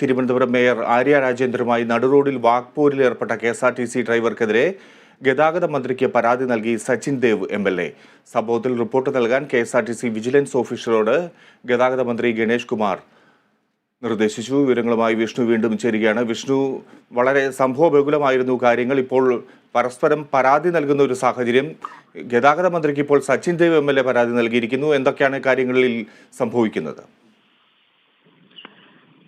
Thiruvananthapuram mayor Arya രാജേന്ദ്രമായി നടുറോഡിൽ വാഗ്പൂരിൽ ഏർപ്പെട്ട K S R T C ഡ്രൈവർക്കെതിരെ ഗതാഗത മന്ത്രിക്ക് പരാതി നൽകി Sachin Dev M L A. സംഭവത്തിൽ റിപ്പോർട്ട് നൽകാൻ K S R T C vigilance ഓഫീസറോട് ഗതാഗത മന്ത്രി ഗണേഷ് കുമാർ നിർദ്ദേശിച്ചു. വിവരങ്ങളുമായി വിഷ്ണു വീണ്ടും ചേരുകയാണ്. വിഷ്ണു വളരെ സംഭവബഹുലമായിരുന്നു കാര്യങ്ങൾ. ഇപ്പോൾ പരസ്പരം പരാതി നൽകുന്ന ഒരു സാഹചര്യം. ഗതാഗത മന്ത്രിക്ക് ഇപ്പോൾ Sachin Dev M L A പരാതി നൽകിയിരിക്കുന്നു. എന്തൊക്കെയാണ് കാര്യങ്ങളിൽ സംഭവിക്കുന്നത്?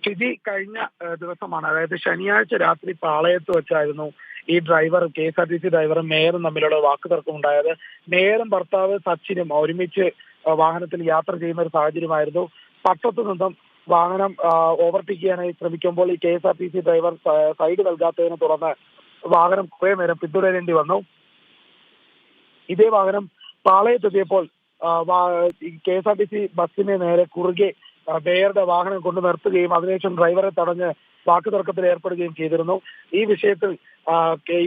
സ്ഥിതി കഴിഞ്ഞ ദിവസമാണ്. അതായത് ശനിയാഴ്ച രാത്രി പാളയത്ത് വെച്ചായിരുന്നു ഈ driver K S R T C ഡ്രൈവറും മേയറും തമ്മിലുള്ള വാക്കുതർക്കം ഉണ്ടായത്. മേയറും ഭർത്താവ് സച്ചിനും ഒരുമിച്ച് വാഹനത്തിൽ യാത്ര ചെയ്യുന്ന ഒരു സാഹചര്യമായിരുന്നു. പട്ടത്തു നിന്നും വാഹനം ഓവർടേക്ക് ചെയ്യാനായി ശ്രമിക്കുമ്പോൾ ഈ K S R T C driver side നൽകാത്തതിനെ തുടർന്ന് വാഹനം കുറെ നേരം പിന്തുടരേണ്ടി വന്നു. ഇതേ വാഹനം പാളയത്തെത്തിയപ്പോൾ K S R T C ബസ്സിന് നേരെ കുറുകെ മേയറുടെ വാഹനം കൊണ്ടു നിർത്തുകയും അതിനുശേഷം ഡ്രൈവറെ തടഞ്ഞ് വാക്കുതർക്കത്തിൽ ഏർപ്പെടുകയും ചെയ്തിരുന്നു. ഈ വിഷയത്തിൽ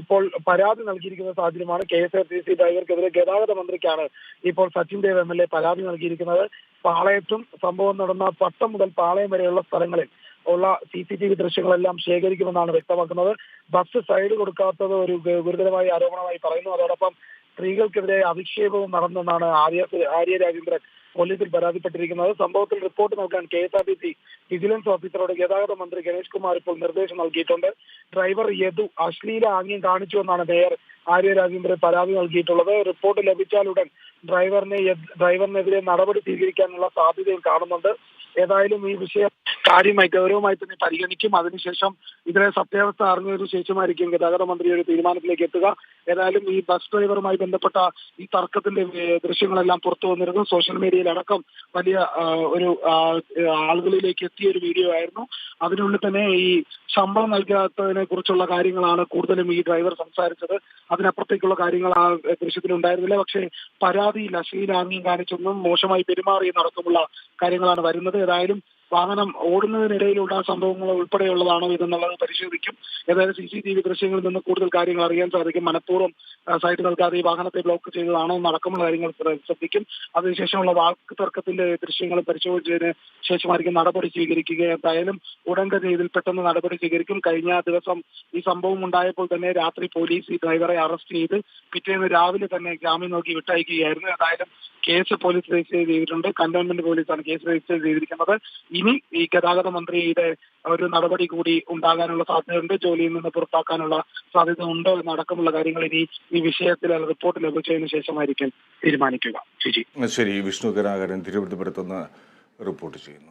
ഇപ്പോൾ പരാതി നൽകിയിരിക്കുന്ന സാഹചര്യമാണ് K S R T C ഡ്രൈവർക്കെതിരെ ഗതാഗത മന്ത്രിക്കാണ് ഇപ്പോൾ Sachin Dev M L A പരാതി നൽകിയിരിക്കുന്നത്. പാളയത്തും സംഭവം നടന്ന പട്ടം മുതൽ പാളയം വരെയുള്ള സ്ഥലങ്ങളിൽ ഉള്ള സി സി ടി വി ദൃശ്യങ്ങളെല്ലാം ശേഖരിക്കുമെന്നാണ് വ്യക്തമാക്കുന്നത്. ബസ് സൈഡ് കൊടുക്കാത്തത് ഒരു ഗുരുതരമായ ആരോപണമായി പറയുന്നു. അതോടൊപ്പം സ്ത്രീകൾക്കെതിരെ അധിക്ഷേപവും നടന്നെന്നാണ് ആര്യ ആര്യ രാജേന്ദ്രൻ പോലീസിൽ പരാതിപ്പെട്ടിരിക്കുന്നത്. സംഭവത്തിൽ റിപ്പോർട്ട് നൽകാൻ K S R T C vigilance ഓഫീസറോട് ഗതാഗത മന്ത്രി ഗണേഷ് കുമാർ ഇപ്പോൾ നിർദ്ദേശം നൽകിയിട്ടുണ്ട്. ഡ്രൈവർ യദു അശ്ലീല ആംഗ്യം കാണിച്ചു എന്നാണ് മേയർ ആര്യ രാജേന്ദ്രൻ പരാതി നൽകിയിട്ടുള്ളത്. റിപ്പോർട്ട് ലഭിച്ചാലുടൻ ഡ്രൈവറിനെ ഡ്രൈവറിനെതിരെ നടപടി സ്വീകരിക്കാനുള്ള സാധ്യതയും കാണുന്നുണ്ട്. ഏതായാലും ഈ വിഷയം കാര്യമായി ഗൗരവമായി തന്നെ പരിഗണിക്കും. അതിനുശേഷം ഇതിനെ സത്യാവസ്ഥ അറിഞ്ഞതിനു ശേഷമായിരിക്കും ഗതാഗത മന്ത്രി ഒരു തീരുമാനത്തിലേക്ക് എത്തുക. ഏതായാലും ഈ ബസ് ഡ്രൈവറുമായി ബന്ധപ്പെട്ട ഈ തർക്കത്തിന്റെ ദൃശ്യങ്ങളെല്ലാം പുറത്തു വന്നിരുന്നു. സോഷ്യൽ മീഡിയയിലടക്കം വലിയ ഒരു ആളുകളിലേക്ക് എത്തിയ ഒരു വീഡിയോ ആയിരുന്നു. അതിനുള്ളിൽ തന്നെ ഈ ശമ്പളം നൽകാത്തതിനെ കുറിച്ചുള്ള കാര്യങ്ങളാണ് കൂടുതലും ഈ ഡ്രൈവർ സംസാരിച്ചത്. അതിനപ്പുറത്തേക്കുള്ള കാര്യങ്ങൾ ആ ദൃശ്യത്തിൽ ഉണ്ടായിരുന്നില്ല പക്ഷേ പരാതിയിൽ അശ്ലീലാംഗ്യം കാണിച്ചൊന്നും മോശമായി പെരുമാറിയെന്നടക്കമുള്ള നടക്കുമുള്ള കാര്യങ്ങളാണ് വരുന്നത്. ഏതായാലും വാഹനം ഓടുന്നതിനിടയിലുള്ള സംഭവങ്ങൾ ഉൾപ്പെടെയുള്ളതാണോ ഇതെന്നുള്ളത് പരിശോധിക്കും. ഏതായാലും സി സി ടി വി ദൃശ്യങ്ങളിൽ നിന്ന് കൂടുതൽ കാര്യങ്ങൾ അറിയാൻ സാധിക്കും. മനഃപൂർവം സൈറ്റ് നൽകാതെ ഈ വാഹനത്തെ ബ്ലോക്ക് ചെയ്തതാണോ എന്നടക്കമുള്ള കാര്യങ്ങൾ ശ്ര- ശ്രദ്ധിക്കും. അതിനുശേഷമുള്ള വാക്ക് തർക്കത്തിന്റെ ദൃശ്യങ്ങൾ പരിശോധിച്ചതിന് ശേഷമായിരിക്കും നടപടി സ്വീകരിക്കുക. എന്തായാലും ഉടൻ തന്നെ ഇതിൽ പെട്ടെന്ന് നടപടി സ്വീകരിക്കും. കഴിഞ്ഞ ദിവസം ഈ സംഭവം ഉണ്ടായപ്പോൾ തന്നെ രാത്രി പോലീസ് ഈ ഡ്രൈവറെ അറസ്റ്റ് ചെയ്ത് പിറ്റേന്ന് രാവിലെ തന്നെ ജാമ്യം നോക്കി വിട്ടയക്കുകയായിരുന്നു. ഏതായാലും കേസ് പോലീസ് രജിസ്റ്റർ ചെയ്തിട്ടുണ്ട്. കന്റോൺമെന്റ് പോലീസാണ് കേസ് രജിസ്റ്റർ ചെയ്തിരിക്കുന്നത്. ഇനി ഈ ഗതാഗത മന്ത്രിയുടെ ഒരു നടപടി കൂടി ഉണ്ടാകാനുള്ള സാധ്യതയുണ്ട്. ജോലിയിൽ നിന്ന് പുറത്താക്കാനുള്ള സാധ്യത ഉണ്ടോ എന്നടക്കമുള്ള കാര്യങ്ങൾ ഇനി ഈ വിഷയത്തിൽ റിപ്പോർട്ട് ലഭിച്ചതിന് ശേഷമായിരിക്കും തീരുമാനിക്കുക. ശരി ശരി വിഷ്ണു കരാകരൻ തിരുവനന്തപുരത്ത് നിന്ന് റിപ്പോർട്ട് ചെയ്യുന്നു.